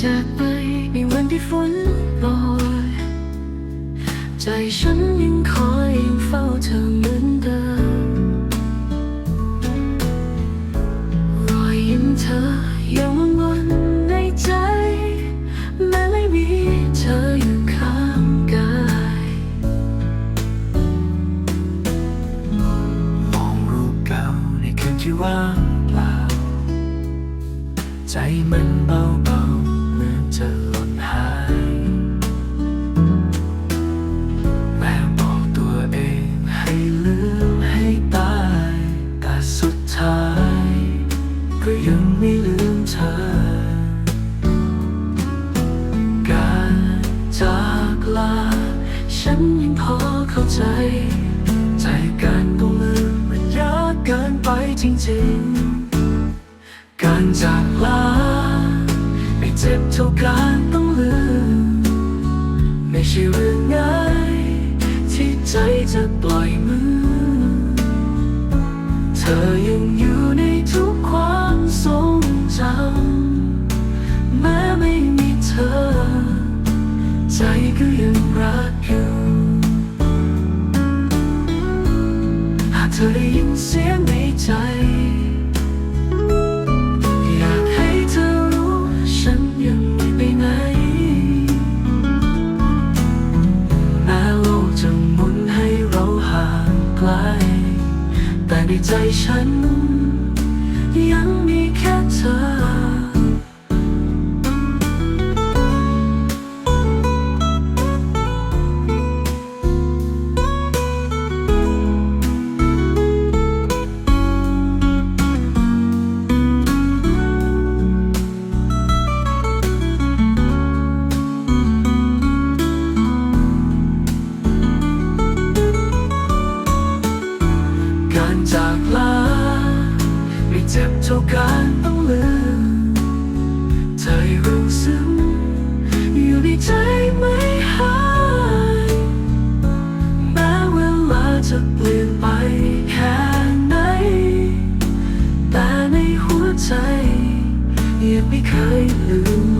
จากไปไม่เหนที่ฝนโปรยใจฉันยังคอยยังเฝ้าเธอเหมือนเดิมรอยยิ้มเธอยังวังวนในใจ แม้ไม่มีเธออยู่ข้างกายมองรูปเก่าในคืนที่ว่างเปล่า ใจมันเบา ก็ยังไม่ลืมเธอ การจากลา ฉันยังพอเข้าใจ ใจการต้องลืมมันยากเกินไปจริงๆ การจากลา ไม่เจ็บเท่าการต้องลืม ไม่ใช่เรื่องง่ายที่ใจจะปล่อยมือ เธอยังอยู่ใน ทุกความทรงจำแม้ไม่มีเธอ ใจก็ยังรักอยู่ หากเธอได้ยินเสียงในใจ อยากให้เธอรู้ฉันยังไม่ไปไหนแม้โลกจะหมุนให้เราห่างไกล แต่ในใจฉัน ยังมีแค่เธอ เจ็บเท่าการต้องลืมใจรุ่งสึกอยู่ในใจไม่หายแม้เวลาจะเปลี่ยนไปแค่ไหน แต่ในหัวใจยังไม่เคยลืม